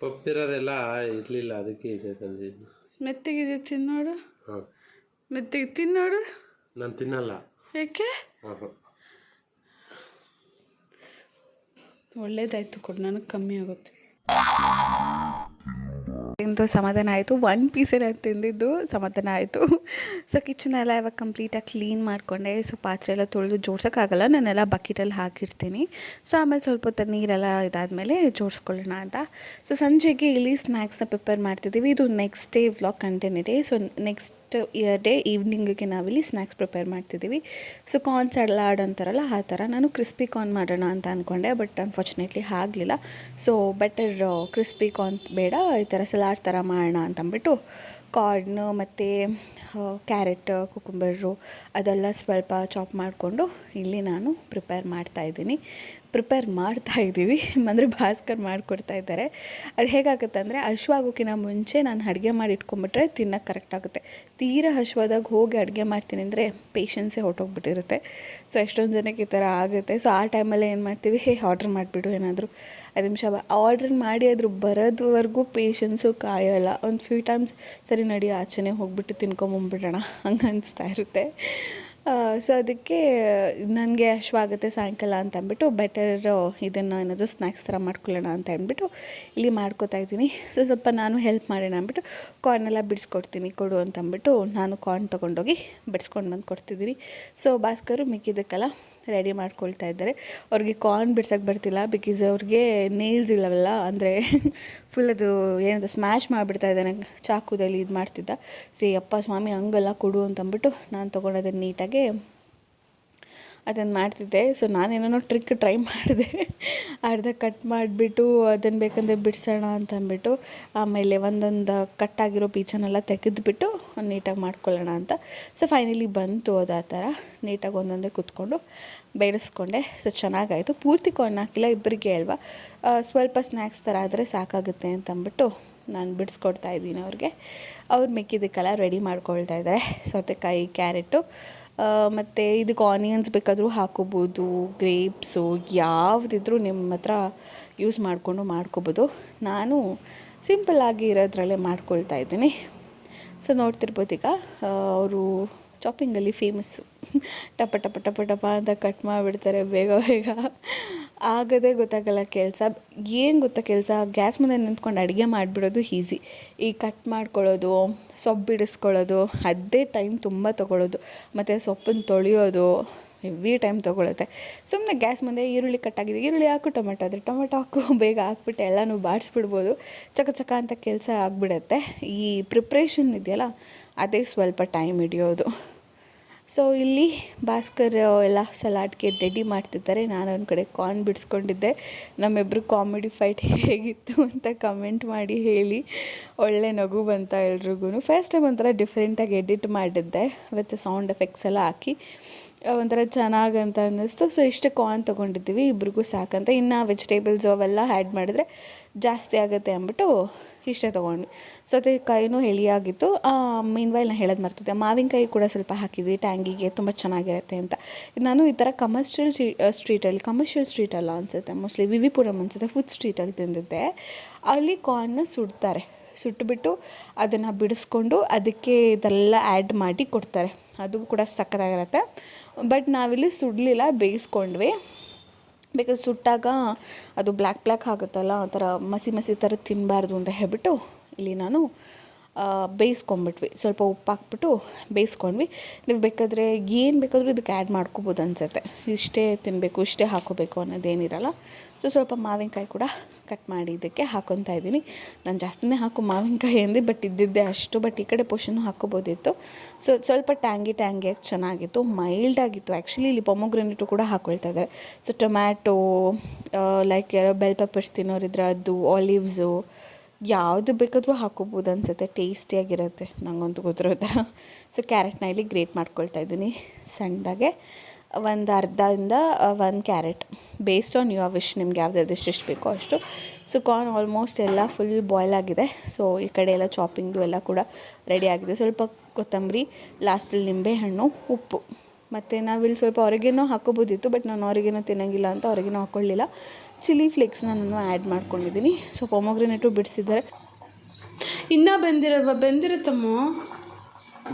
ಪಪ್ಪಿರೋದೆಲ್ಲ ಇರಲಿಲ್ಲ ಅದಕ್ಕೆ ಇದೆ ತಂದಿದ್ದು. ಮೆತ್ತಗಿದೆ ತಿನ್ನೋಡು? ಮೆತ್ತಿಗೆ ಮೆತ್ತಗೆ ತಿನ್ನೋಡು? ನಾನು ತಿನ್ನಲ್ಲ. ಯಾಕೆ ಹಾಂ ಹಾಂ ಒಳ್ಳೇದಾಯ್ತು ಕೊಡು, ನನಗೆ ಕಮ್ಮಿ ಆಗುತ್ತೆ. ತಿಂದು ಸಮಾಧಾನ ಆಯಿತು ಒನ್ ಪೀಸೇ ತಿಂದಿದ್ದು ಸಮಾಧಾನ ಆಯಿತು. ಸೊ ಕಿಚನ್ ಎಲ್ಲ ಇವಾಗ ಕಂಪ್ಲೀಟಾಗಿ ಕ್ಲೀನ್ ಮಾಡಿಕೊಂಡೆ. ಸೊ ಪಾತ್ರೆ ಎಲ್ಲ ತೊಳೆದು ಜೋಡ್ಸೋಕ್ಕಾಗಲ್ಲ, ನಾನೆಲ್ಲ ಬಕೆಟಲ್ಲಿ ಹಾಕಿರ್ತೀನಿ. ಸೊ ಆಮೇಲೆ ಸ್ವಲ್ಪ ಹೊತ್ತು ನೀರೆಲ್ಲ ಇದಾದಮೇಲೆ ಜೋಡಿಸ್ಕೊಳ್ಳೋಣ ಅಂತ. ಸೊ ಸಂಜೆಗೆ ಇಲ್ಲಿ ಸ್ನ್ಯಾಕ್ಸ್ನ ಪ್ರಿಪೇರ್ ಮಾಡ್ತಿದ್ದೀವಿ. ಇದು ನೆಕ್ಸ್ಟ್ ಡೇ ವ್ಲಾಗ್ ಕಂಟೆಂಟ್ ಇದೆ. ಸೊ ನೆಕ್ಸ್ಟ್ ಡೇ ಈವ್ನಿಂಗಿಗೆ ನಾವಿಲ್ಲಿ ಸ್ನ್ಯಾಕ್ಸ್ ಪ್ರಿಪೇರ್ ಮಾಡ್ತಿದ್ದೀವಿ. ಸೊ, ಕಾರ್ನ್ ಸಲಾಡ್ ಅಂತಾರಲ್ಲ, ಆ ಥರ. ನಾನು ಕ್ರಿಸ್ಪಿ ಕಾರ್ನ್ ಮಾಡೋಣ ಅಂತ ಅಂದ್ಕೊಂಡೆ ಬಟ್ ಅನ್ಫಾರ್ಚುನೇಟ್ಲಿ ಆಗಲಿಲ್ಲ. ಸೊ, ಬೆಟರ್ ಕ್ರಿಸ್ಪಿ ಕಾರ್ನ್ ಬೇಡ, ಈ ಥರ ಸಲಾಡ್ ಥರ ಮಾಡೋಣ ಅಂತಂದ್ಬಿಟ್ಟು ಕಾರ್ನ್ ಮತ್ತು ಕ್ಯಾರೆಟ್, ಕುಕುಂಬರು ಅದೆಲ್ಲ ಸ್ವಲ್ಪ ಚಾಪ್ ಮಾಡಿಕೊಂಡು ಇಲ್ಲಿ ನಾನು ಪ್ರಿಪೇರ್ ಮಾಡ್ತಾ ಇದ್ದೀನಿ. ಪ್ರಿಪೇರ್ ಮಾಡ್ತಾ ಇದ್ದೀವಿ. ಅಂದರೆ ಭಾಸ್ಕರ್ ಮಾಡಿಕೊಡ್ತಾ ಇದ್ದಾರೆ. ಅದು ಹೇಗಾಗುತ್ತೆ ಅಂದರೆ ಹಶ್ವಾಗೋಕ್ಕಿಂತ ಮುಂಚೆ ನಾನು ಅಡುಗೆ ಮಾಡಿ ಇಟ್ಕೊಂಡ್ಬಿಟ್ರೆ ತಿನ್ನೋಕೆ ಕರೆಕ್ಟ್ ಆಗುತ್ತೆ. ತೀರಾ ಹಶ್ವಾದಾಗ ಹೋಗಿ ಅಡುಗೆ ಮಾಡ್ತೀನಿ ಅಂದರೆ ಪೇಷನ್ಸೇ ಹೊಟ್ಟೋಗ್ಬಿಟ್ಟಿರುತ್ತೆ ಸೊ ಎಷ್ಟೊಂದು ಜನಕ್ಕೆ ಈ ಥರ ಆಗುತ್ತೆ. ಸೊ ಆ ಟೈಮಲ್ಲೇ ಏನು ಮಾಡ್ತೀವಿ? ಹೇ ಆರ್ಡ್ರ್ ಮಾಡಿಬಿಡು ಏನಾದರೂ. ಐದು ನಿಮಿಷ ಆರ್ಡ್ರ್ ಮಾಡಿ ಅದ್ರ ಬರೋದ್ವರೆಗೂ ಪೇಷನ್ಸು ಕಾಯೋಲ್ಲ. ಒಂದು ಫ್ಯೂ ಟೈಮ್ಸ್ ಸರಿ ನಡಿ, ಆಚೆನೇ ಹೋಗ್ಬಿಟ್ಟು ತಿನ್ಕೊಂಬಂದ್ಬಿಡೋಣ. ಹಂಗೆ ಅನಿಸ್ತಾ ಇರುತ್ತೆ. ಸೊ ಅದಕ್ಕೆ ನನಗೆ ಹಶ್ವಾಗುತ್ತೆ ಸಾಯಂಕಾಲ ಅಂತ ಅಂದ್ಬಿಟ್ಟು ಬೆಟರ್ ಇದನ್ನು ಏನಾದರೂ ಸ್ನ್ಯಾಕ್ಸ್ ಥರ ಮಾಡ್ಕೊಳ್ಳೋಣ ಅಂತ ಅಂದ್ಬಿಟ್ಟು ಇಲ್ಲಿ ಮಾಡ್ಕೋತಾ ಇದ್ದೀನಿ. ಸೊ ಸ್ವಲ್ಪ ನಾನು ಹೆಲ್ಪ್ ಮಾಡೋಣ ಅಂದ್ಬಿಟ್ಟು ಕಾರ್ನೆಲ್ಲ ಬಿಡಿಸ್ಕೊಡ್ತೀನಿ, ಕೊಡು ಅಂತ ಅಂದ್ಬಿಟ್ಟು ನಾನು ಕಾರ್ನ್ ತೊಗೊಂಡೋಗಿ ಬಿಡಿಸ್ಕೊಂಡು ಬಂದು ಕೊಡ್ತಿದ್ದೀನಿ. ಸೊ ಭಾಸ್ಕರು ಮಿಕ್ಕಿದ್ದಕ್ಕೆಲ್ಲ ರೆಡಿ ಮಾಡ್ಕೊಳ್ತಾ ಇದ್ದಾರೆ. ಅವ್ರಿಗೆ ಕಾರ್ನ್ ಬಿಡ್ಸೋಕ್ಕೆ ಬರ್ತಿಲ್ಲ ಬಿಕಾಸ್ ಅವ್ರಿಗೆ ನೇಲ್ಸ್ ಇಲ್ಲವಲ್ಲ, ಅಂದರೆ ಫುಲ್ ಅದು ಏನಂತ ಸ್ಮ್ಯಾಶ್ ಮಾಡಿಬಿಡ್ತಾ ಇದ್ದಾನೆ ಚಾಕುದಲ್ಲಿ ಇದು ಮಾಡ್ತಿದ್ದ ಸೊ ಅಪ್ಪ ಸ್ವಾಮಿ ಹಂಗಲ್ಲ ಕೊಡು ಅಂತಂದ್ಬಿಟ್ಟು ನಾನು ತೊಗೊಂಡದನ್ನು ನೀಟಾಗಿ ಅದನ್ನು ಮಾಡ್ತಿದ್ದೆ. ಸೊ ನಾನೇನೋ ಟ್ರಿಕ್ ಟ್ರೈ ಮಾಡಿದೆ. ಅರ್ಧ ಕಟ್ ಮಾಡಿಬಿಟ್ಟು ಅದನ್ನು ಬೇಕಂದರೆ ಬಿಡಿಸೋಣ ಅಂತ ಅಂದ್ಬಿಟ್ಟು, ಆಮೇಲೆ ಒಂದೊಂದು ಕಟ್ಟಾಗಿರೋ ಪೀಚನ್ನೆಲ್ಲ ತೆಗೆದುಬಿಟ್ಟು, ನೀಟಾಗಿ ಮಾಡ್ಕೊಳ್ಳೋಣ ಅಂತ. ಸೊ ಫೈನಲಿ ಬಂತು ಅದು ಆ ಥರ. ನೀಟಾಗಿ ಒಂದೊಂದೇ ಕೂತ್ಕೊಂಡು ಬೇಡಿಸ್ಕೊಂಡೆ. ಸೊ ಚೆನ್ನಾಗಾಯಿತು. ಪೂರ್ತಿ ಕೊಂಡು ಹಾಕಿಲ್ಲ ಇಬ್ಬರಿಗೆ ಅಲ್ವಾ? ಸ್ವಲ್ಪ ಸ್ನ್ಯಾಕ್ಸ್ ಥರ ಆದರೆ ಸಾಕಾಗುತ್ತೆ ಅಂತ ಅಂದ್ಬಿಟ್ಟು ನಾನು ಬಿಡಿಸ್ಕೊಡ್ತಾ ಇದ್ದೀನಿ ಅವ್ರಿಗೆ. ಅವ್ರು ಮಿಕ್ಕಿದ್ದಕ್ಕೆಲ್ಲ ರೆಡಿ ಮಾಡ್ಕೊಳ್ತಾ ಇದ್ದಾರೆ ಸೌತೆಕಾಯಿ, ಕ್ಯಾರೆಟು. ಮತ್ತು ಇದಕ್ಕೆ ಆನಿಯನ್ಸ್ ಬೇಕಾದರೂ ಹಾಕೋಬೋದು ಗ್ರೇಪ್ಸು ಯಾವುದಿದ್ರೂ ನಿಮ್ಮ ಹತ್ರ ಯೂಸ್ ಮಾಡಿಕೊಂಡು ಮಾಡ್ಕೋಬೋದು. ನಾನು ಸಿಂಪಲ್ಲಾಗಿ ಇರೋದ್ರಲ್ಲೇ ಮಾಡ್ಕೊಳ್ತಾ ಇದ್ದೀನಿ. ಸೊ ನೋಡ್ತಿರ್ಬೋದು ಈಗ ಅವರು ಚಾಪಿಂಗಲ್ಲಿ ಫೇಮಸ್ಸು ಟಪ ಟಪ ಟಪ ಟಪ ಅಂತ ಕಟ್ ಮಾಡಿಬಿಡ್ತಾರೆ ಬೇಗ ಬೇಗ. ಆಗದೇ ಗೊತ್ತಾಗಲ್ಲ ಕೆಲಸ. ಏನು ಗೊತ್ತಾ ಕೆಲಸ? ಗ್ಯಾಸ್ ಮುಂದೆ ನಿಂತ್ಕೊಂಡು ಅಡುಗೆ ಮಾಡಿಬಿಡೋದು ಈಸಿ ಈ ಕಟ್ ಮಾಡ್ಕೊಳ್ಳೋದು, ಸೊಪ್ಪು ಬಿಡಿಸ್ಕೊಳ್ಳೋದು ಅದೇ ಟೈಮ್ ತುಂಬ ತೊಗೊಳ್ಳೋದು. ಮತ್ತು ಸೊಪ್ಪನ್ನು ತೊಳೆಯೋದು ಹೆವಿ ಟೈಮ್ ತೊಗೊಳುತ್ತೆ. ಸುಮ್ಮನೆ ಗ್ಯಾಸ್ ಮುಂದೆ ಈರುಳ್ಳಿ ಕಟ್ಟಾಗಿದೆ ಈರುಳ್ಳಿ ಹಾಕು, ಟೊಮೆಟೊ ಆದರೆ ಟೊಮೆಟೊ ಹಾಕು, [laughs] ಬೇಗ ಹಾಕ್ಬಿಟ್ಟು ಎಲ್ಲನೂ ಬಾಡಿಸ್ಬಿಡ್ಬೋದು ಚಕ ಚಕ ಅಂತ ಕೆಲಸ ಆಗಿಬಿಡತ್ತೆ. ಈ ಪ್ರಿಪ್ರೇಷನ್ ಇದೆಯಲ್ಲ, ಅದೇ ಸ್ವಲ್ಪ ಟೈಮ್ ಹಿಡಿಯೋದು. ಸೊ ಇಲ್ಲಿ ಭಾಸ್ಕರ್ ಎಲ್ಲ ಸಲಾಡ್ಗೆ ರೆಡಿ ಮಾಡ್ತಿದ್ದಾರೆ. ನಾನು ಒಂದು ಕಡೆ ಕಾರ್ನ್ ಬಿಡಿಸ್ಕೊಂಡಿದ್ದೆ. ನಮ್ಮಿಬ್ಬರು ಕಾಮಿಡಿ ಫೈಟ್ ಹೇಗಿತ್ತು ಅಂತ ಕಮೆಂಟ್ ಮಾಡಿ ಹೇಳಿ. ಒಳ್ಳೆ ನಗು ಬಂತ ಎಲ್ರಿಗೂ ಫಸ್ಟ್ ಟೈಮ್ ಒಂಥರ ಡಿಫ್ರೆಂಟಾಗಿ ಎಡಿಟ್ ಮಾಡಿದ್ದೆ. ವಿತ್ ಸೌಂಡ್ ಎಫೆಕ್ಟ್ಸ್ ಎಲ್ಲ ಹಾಕಿ. ಒಂಥರ ಚೆನ್ನಾಗಂತ ಅನ್ನಿಸ್ತು. ಸೊ ಇಷ್ಟು ಕಾರ್ನ್ ತೊಗೊಂಡಿದ್ದೀವಿ. ಇಬ್ರಿಗೂ ಸಾಕಂತ. ಇನ್ನು ವೆಜಿಟೇಬಲ್ಸ್ ಅವೆಲ್ಲ ಆ್ಯಡ್ ಮಾಡಿದ್ರೆ ಜಾಸ್ತಿ ಆಗುತ್ತೆ ಅಂದ್ಬಿಟ್ಟು ಇಷ್ಟೇ ತೊಗೊಂಡ್ವಿ. ಸೌತೆಕಾಯಿನೂ ಎಳಿಯಾಗಿತ್ತು. ಮೀನ್ವೈಲ್ ನಾನು ಹೇಳೋದು ಮರ್ತಿದ್ದೆ ಮಾವಿನಕಾಯಿ ಕೂಡ ಸ್ವಲ್ಪ ಹಾಕಿದ್ವಿ. ಟ್ಯಾಂಗಿಗೆ ತುಂಬ ಚೆನ್ನಾಗಿರುತ್ತೆ ಅಂತ. ನಾನು ಈ ಥರ ಕಮರ್ಷಿಯಲ್ ಸ್ಟ್ರೀಟಲ್ಲಿ ಕಮರ್ಷಿಯಲ್ ಸ್ಟ್ರೀಟಲ್ಲ ಅನಿಸುತ್ತೆ. ಮೋಸ್ಟ್ಲಿ ವಿವಿಪುರಂ ಅನಿಸುತ್ತೆ. ಫುಡ್ ಸ್ಟ್ರೀಟಲ್ಲಿ ತಿಂದಿದ್ದೆ. ಅಲ್ಲಿ ಕಾರ್ನ ಸುಡ್ತಾರೆ. ಸುಟ್ಟುಬಿಟ್ಟು ಅದನ್ನು ಬಿಡಿಸ್ಕೊಂಡು ಅದಕ್ಕೆ ಇದೆಲ್ಲ ಆ್ಯಡ್ ಮಾಡಿ ಕೊಡ್ತಾರೆ. ಅದು ಕೂಡ ಸಕ್ಕತ್ತಾಗಿರುತ್ತೆ. ಬಟ್ ನಾವಿಲ್ಲಿ ಸುಡಲಿಲ್ಲ, ಬೇಯಿಸ್ಕೊಂಡ್ವಿ. ಬಿಕಾಸ್ ಸುಟ್ಟಾಗ ಅದು ಬ್ಲ್ಯಾಕ್ ಬ್ಲ್ಯಾಕ್ ಆಗುತ್ತಲ್ಲ, ಆ ಥರ ಮಸಿ ಮಸಿ ಥರ ತಿನ್ನಬಾರ್ದು ಅಂತ ಹೇಳ್ಬಿಟ್ಟು ಇಲ್ಲಿ ನಾನು ಬೇಯಿಸ್ಕೊಂಬಿಟ್ವಿ ಸ್ವಲ್ಪ ಉಪ್ಪು ಹಾಕ್ಬಿಟ್ಟು ಬೇಯಿಸ್ಕೊಂಡ್ವಿ. ನೀವು ಬೇಕಾದರೆ ಏನು ಬೇಕಾದರೂ ಇದಕ್ಕೆ ಆ್ಯಡ್ ಮಾಡ್ಕೋಬೋದು ಅನ್ಸುತ್ತೆ. ಇಷ್ಟೇ ತಿನ್ನಬೇಕು ಇಷ್ಟೇ ಹಾಕೋಬೇಕು ಅನ್ನೋದೇನಿರಲ್ಲ. ಸೊ ಸ್ವಲ್ಪ ಮಾವಿನಕಾಯಿ ಕೂಡ ಕಟ್ ಮಾಡಿ ಇದಕ್ಕೆ ಹಾಕೊತಾ ಇದ್ದೀನಿ. ನಾನು ಜಾಸ್ತಿನೇ ಹಾಕು ಮಾವಿನಕಾಯಿ ಅಂದೆ ಬಟ್ ಇದ್ದಿದ್ದೆ ಅಷ್ಟು ಬಟ್ ಈ ಕಡೆ ಪೋಷನ್ ಹಾಕೋಬೋದಿತ್ತು ಸೊ ಸ್ವಲ್ಪ ಟ್ಯಾಂಗಿ ಟ್ಯಾಂಗಿಯಾಗಿ ಚೆನ್ನಾಗಿತ್ತು ಮೈಲ್ಡ್ ಆಗಿತ್ತು. ಆ್ಯಕ್ಚುಲಿ ಇಲ್ಲಿ ಪೊಮೊಗ್ರೆನೇಟು ಕೂಡ ಹಾಕೊಳ್ತಾ ಇದ್ದಾರೆ. ಸೊ ಟೊಮ್ಯಾಟೊ ಲೈಕ್ ಯಾರೋ ಬೆಲ್ ಪೆಪ್ಪರ್ಸ್ ತಿನ್ನೋರಿದ್ರೆ ಅದು ಆಲಿವ್ಸು ಯಾವುದು ಬೇಕಾದರೂ ಹಾಕೋಬೋದು ಅನಿಸುತ್ತೆ. ಟೇಸ್ಟಿಯಾಗಿರುತ್ತೆ ನನಗಂತೂ ಗೊತ್ತಿರೋ ಥರ. ಸೊ ಕ್ಯಾರೆಟ್ನ ಇಲ್ಲಿ ಗ್ರೇಟ್ ಮಾಡ್ಕೊಳ್ತಾ ಇದ್ದೀನಿ, ಸಣ್ಣದಾಗೆ. ಒಂದು ಅರ್ಧದಿಂದ ಒಂದು carrot. Based on your wish ನಿಮ್ಗೆ ಯಾವ್ದು ಇಷ್ಟು ಬೇಕೋ ಅಷ್ಟು. ಸೊ ಕಾರ್ನ್ ಆಲ್ಮೋಸ್ಟ್ ಎಲ್ಲ ಫುಲ್ ಬಾಯ್ಲ್ ಆಗಿದೆ. ಸೊ ಈ ಕಡೆ ಎಲ್ಲ ಚಾಪಿಂಗ್ದು ಎಲ್ಲ ಕೂಡ ರೆಡಿ ಆಗಿದೆ. ಸ್ವಲ್ಪ ಕೊತ್ತಂಬರಿ ಲಾಸ್ಟಲ್ಲಿ ನಿಂಬೆಹಣ್ಣು ಉಪ್ಪು. ಮತ್ತು ನಾವಿಲ್ಲಿ ಸ್ವಲ್ಪ ಹೊರಗೇನೋ ಹಾಕೋಬೋದಿತ್ತು ಬಟ್ ನಾನು ಹೊರಗೇನೋ ತಿನ್ನಂಗಿಲ್ಲ ಅಂತ ಹೊರಗೇನೋ ಹಾಕ್ಕೊಳ್ಳಿಲ್ಲ ಚಿಲ್ಲಿ ಫ್ಲೇಕ್ಸ್ನ ನಾನು ಆ್ಯಡ್ ಮಾಡ್ಕೊಂಡಿದ್ದೀನಿ ಸೊ ಪೊಮೊಗ್ರೆನೇಟು ಬಿಡಿಸಿದ್ದಾರೆ. ಇನ್ನೂ ಬೆಂದಿರಲ್ವಾ? ಬೆಂದಿರುತ್ತಮ್ಮ?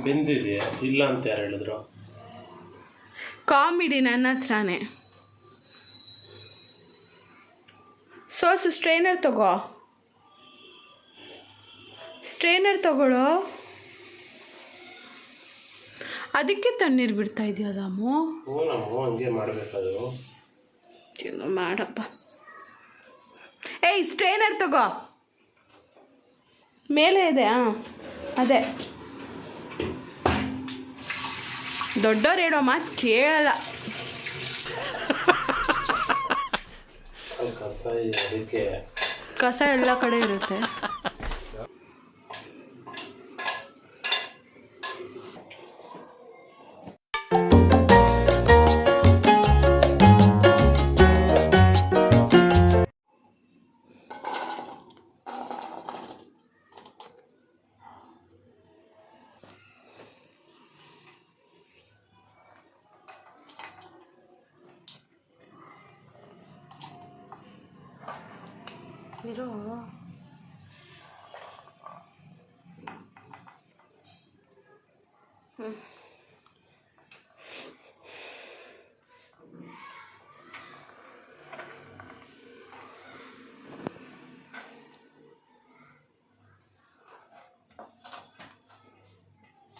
ಬೆಂದಿದೆಯಾ? ಇಲ್ಲ ಅಂತ ಯಾರು ಹೇಳಿದ್ರು? ಕಾಮಿಡಿ ನನ್ನ ಹತ್ರನೇ. ಸೋಸು ಸ್ಟ್ರೈನರ್ ತಗೋ. ಸ್ಟ್ರೈನರ್ ತಗೊಳ್ಳೋ ಅದಕ್ಕೆ ತಣ್ಣೀರು ಬಿಡ್ತಾ ಇದೆಯಾ ಹ್ಞೂ ನಮ್ಮ ಹಂಗೆ ಮಾಡಬೇಕದು ಏನೋ ಮಾಡಪ್ಪ. ಏಯ್ ಸ್ಟ್ರೈನರ್ ತಗೋ. ಮೇಲೆ ಇದೆ ಹಾಂ ಅದೇ. ದೊಡ್ಡವ್ರು ಹೇಳೋ ಮಾತು ಕೇಳಲ್ಲ. ಕಸ ಎಲ್ಲ ಕಡೆ ಇರುತ್ತೆ.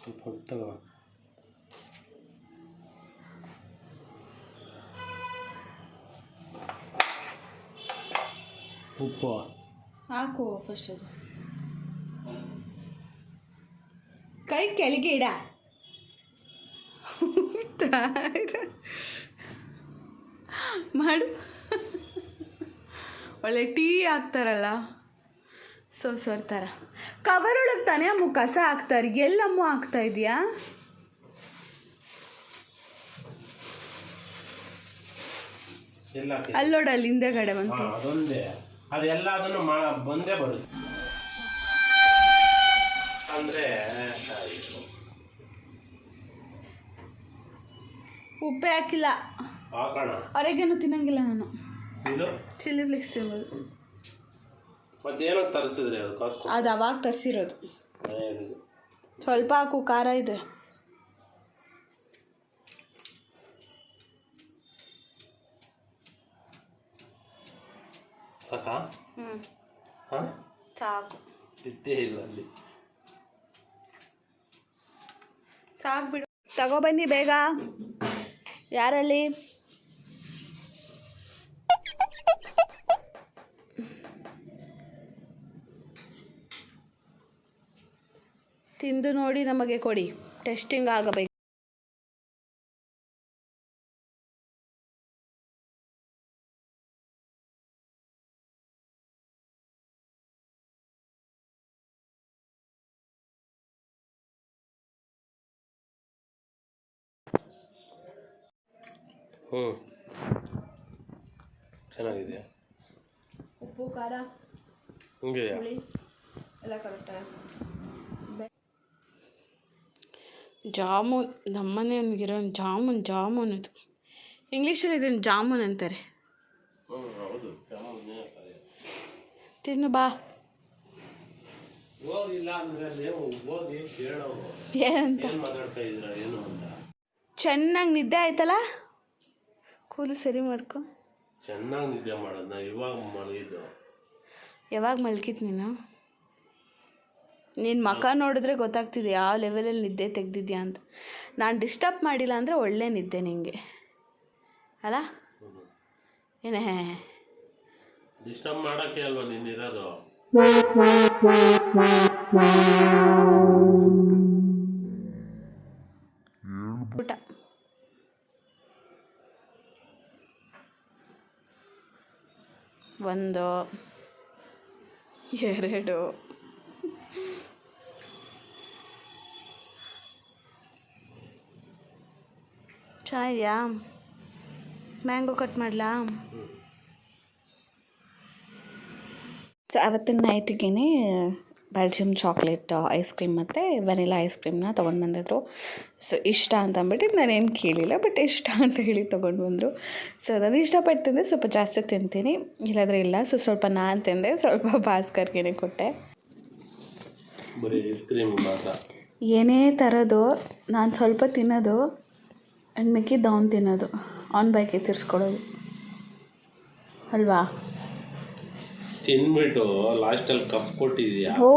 ಸ್ವಲ್ಪ ಹೊತ್ತು ತಗೋ ಉಪ್ಪು ಹಾಕು ಫಸ್ಟ್ ಅದು ಕೈ ಕೆಳಗೆ ಇಡ ಮಾಡು ಒಳ್ಳೆ ಟೀ ಹಾಕ್ತಾರಲ್ಲ ಸೊ ಸೋರ್ತಾರ ಕವರ್ ಒಳಗೆ ತಾನೇ ಅಮ್ಮ ಕಸ ಹಾಕ್ತಾರೆ? ಎಲ್ಲಮ್ಮ ಹಾಕ್ತಾ ಇದೆಯಾ ಎಲ್ಲ ಹಾಕಿ ಅಲ್ಲಿ ಹಿಂದೆ ಅಲ್ಲಿ ಹಿಂದೆಗಡೆ ಬಂತು ಅದೊಂದೇ. ಅದೆಲ್ಲ ಅದನ್ನು ಬಂದೇ ಬರುತ್ತೆ. ಅಂದರೆ ಉಪ್ಪೇ ಹಾಕಿಲ್ಲ. ಹಾಕೋಣ. ಹೊರಗೇನು ತಿನ್ನಂಗಿಲ್ಲ ನಾನು. ಇದು? ಚಿಲ್ಲಿ ಫ್ಲಿಕ್ಸ್ ತಿನ್ನೋದು ಮತ್ತೇನೋ ತರಿಸಿದ್ರಿ ಅದಕ್ಕೋಸ್ಕರ ಅದು ಅವಾಗ ತರಿಸಿರೋದು? ಸ್ವಲ್ಪ ಹಾಕು ಖಾರ ಇದೆ. ಸಾಕಾ? ಹಾಂ? ಸಾಕು. ಇದ್ದೇ ಇಲ್ಲ ಅಲ್ಲಿ. ಸಾಕು ಬಿಡು ತಗೊಬನ್ನಿ ಬೇಗ. ಯಾರಲ್ಲಿ? ತಿಂದು ನೋಡಿ ನಮಗೆ ಕೊಡಿ. ಟೆಸ್ಟಿಂಗ್ ಆಗಬೇಕು. ಹ್ಞೂ. ಚೆನ್ನಾಗಿದೆ ಉಪ್ಪು ಖಾರ ಹುಳಿ ಎಲ್ಲ ಕರೆಕ್ಟಾಗಿ ಜಾಮೂನ್ ನಮ್ಮನೆಯವ್ನಿಗಿರೋ ಜಾಮೂನ್ ಜಾಮೂನ್ ಅದು ಇಂಗ್ಲೀಷಲ್ಲಿ ಇದನ್ನು ಜಾಮೂನ್ ಅಂತಾರೆ. ತಿನ್ನು ಬಾ. ಏನಂತ? ಚೆನ್ನಾಗಿ ನಿದ್ದೆ ಆಯ್ತಲ್ಲ? ಕೂಲು ಸರಿ ಮಾಡ್ಕೊ. ಚೆನ್ನಾಗಿ ನಿದ್ದೆ ಮಾಡೋದು ಇವಾಗ ಮಲಗಿದ್ದು. ಯಾವಾಗ ಮಲ್ಗಿದ್ ನೀನು? ನಿನ್ನ ಮಖ ನೋಡಿದ್ರೆ ಗೊತ್ತಾಗ್ತಿದೆ ಯಾವ ಲೆವೆಲಲ್ಲಿ ನಿದ್ದೆ ತೆಗ್ದಿದ್ಯಾ ಅಂತ. ನಾನು ಡಿಸ್ಟರ್ಬ್ ಮಾಡಿಲ್ಲ ಅಂದರೆ ಒಳ್ಳೆ ನಿದ್ದೆ ನಿಂಗೆ. ಅಲ್ಲ? ಏನೇ? ಡಿಸ್ಟರ್ಬ್ ಮಾಡೋಕ್ಕೆ ಅಲ್ವಾ ನೀನ್ ಇರೋದು? ಊಟ. ಒಂದು ಎರಡು. ಚೆನ್ನಾಗಿದೆಯಾ ಮ್ಯಾಂಗೋ ಕಟ್ ಮಾಡಲಾ? ಸೊ ಅವತ್ತಿನ ನೈಟಿಗೆ ಬೆಲ್ಜಿಯಮ್ ಚಾಕ್ಲೇಟ್ ಐಸ್ ಕ್ರೀಮ್ ಮತ್ತು ವೆನಿಲಾ ಐಸ್ ಕ್ರೀಮ್ನ ತೊಗೊಂಡು ಬಂದಿದ್ರು. ಸೊ ಇಷ್ಟ ಅಂತ ಅಂದ್ಬಿಟ್ಟು ನಾನೇನು ಕೇಳಿಲ್ಲ ಬಟ್ ಇಷ್ಟ ಅಂತ ಹೇಳಿ ತೊಗೊಂಡು ಬಂದರು. ಸೊ ನಾನು ಇಷ್ಟಪಟ್ಟು ತಿಂದೆ ಸ್ವಲ್ಪ ಜಾಸ್ತಿ ತಿಂತೀನಿ. ಇಲ್ಲಾದರೆ ಇಲ್ಲ ಸೊ ಸ್ವಲ್ಪ ನಾನು ತಿಂದೆ ಸ್ವಲ್ಪ ಭಾಸ್ಕರ್ಗೆ ಕೊಟ್ಟೆ. ಬರೀ ಐಸ್ ಕ್ರೀಮ್ ಮಾತ್ರ. ಏನೇ ಥರದ್ದು ನಾನು ಸ್ವಲ್ಪ ತಿನ್ನೋದು. ಆ್ಯಂಡ್ ಮಿಕ್ಕಿದ್ದು ಅವ್ನು ತಿನ್ನೋದು. ಅವ್ನ ಬೈಕೆ ತಿರ್ಸ್ಕೊಡೋದು. ಅಲ್ವಾ? ತಿನ್ಬಿಟ್ಟು ಲಾಸ್ಟಲ್ಲಿ ಕಪ್ ಕೊಟ್ಟಿದ್ಯಾ? ಓ.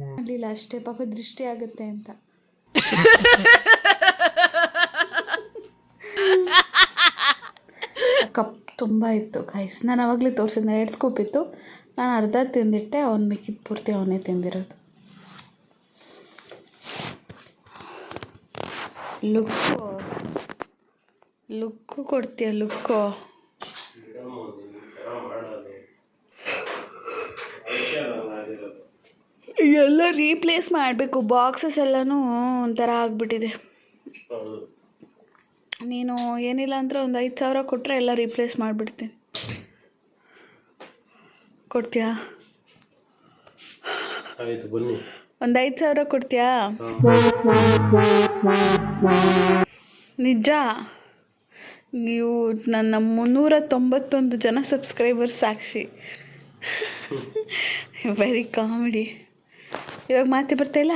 ಮಾಡಲಿಲ್ಲ ಅಷ್ಟೇ ಪಾಪ ದೃಷ್ಟಿ ಆಗುತ್ತೆ ಅಂತ. ಕಪ್ ತುಂಬ ಇತ್ತು ಗೈಸ್ ನಾನು ಅವಾಗಲೇ ತೋರಿಸಿದ್ನ ಎರಡು ಸ್ಕೂಪ್ ಇತ್ತು. ನಾನು ಅರ್ಧ ತಿಂದಿಟ್ಟೆ ಅವ್ನು ಮಿಕ್ಕಿದ ಪೂರ್ತಿ ಅವನೇ ತಿಂದಿರೋದು. ಲುಕ್ಕು. ಲುಕ್ಕು ಕೊಡ್ತೀಯ, ಲುಕ್ಕು. ಎಲ್ಲ ರೀಪ್ಲೇಸ್ ಮಾಡಬೇಕು, ಬಾಕ್ಸಸ್ ಎಲ್ಲನೂ ಒಂಥರ ಆಗಿಬಿಟ್ಟಿದೆ. ನೀನು ಏನಿಲ್ಲ ಅಂದರೆ ಒಂದು ಐದು ಸಾವಿರ ಕೊಟ್ಟರೆ ಎಲ್ಲ ರೀಪ್ಲೇಸ್ ಮಾಡಿಬಿಡ್ತೀನಿ. ಕೊಡ್ತೀಯಾ? ಆಯಿತು, ಬನ್ನಿ. ಒಂದು ಐದು ಸಾವಿರ ಕೊಡ್ತೀಯಾ? ನಿಜ? ನೀವು ನನ್ನ ಮುನ್ನೂರ ತೊಂಬತ್ತೊಂದು ಜನ ಸಬ್ಸ್ಕ್ರೈಬರ್ ಸಾಕ್ಷಿ. ವೆರಿ ಕಾಮಿಡಿ ಇವಾಗ ಮಾತಿ ಬರ್ತಾಯಿಲ್ಲ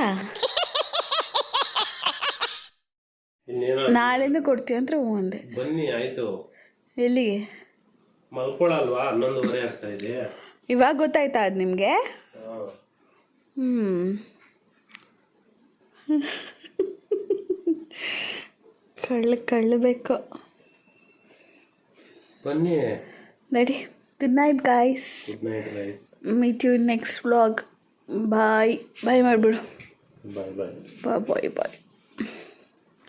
ಇಲ್ಲ? ನಾಳೆಯಿಂದ ಕೊಡ್ತೀಯ ಅಂದ್ರೆ ಹ್ಞೂ ಅಂದೆ. ಬನ್ನಿ ಆಯ್ತು. ಎಲ್ಲಿಗೆ? ಮಲ್ಕೊಳಲ್ವಾ ಹನ್ನೊಂದುವರೆ ಆಗ್ತಾ ಇದೆ. ಇವಾಗ ಗೊತ್ತಾಯ್ತಾ ಅದು ನಿಮಗೆ. ಹ್ಞೂ ಕಳ್ಳ ಕಳ್ಳಬೇಕು ಬನ್ನಿ ನಡಿ good night guys good night rice meet you next vlog bye bye ಮಾಡಿಬಿಡು bye bye bye bye bye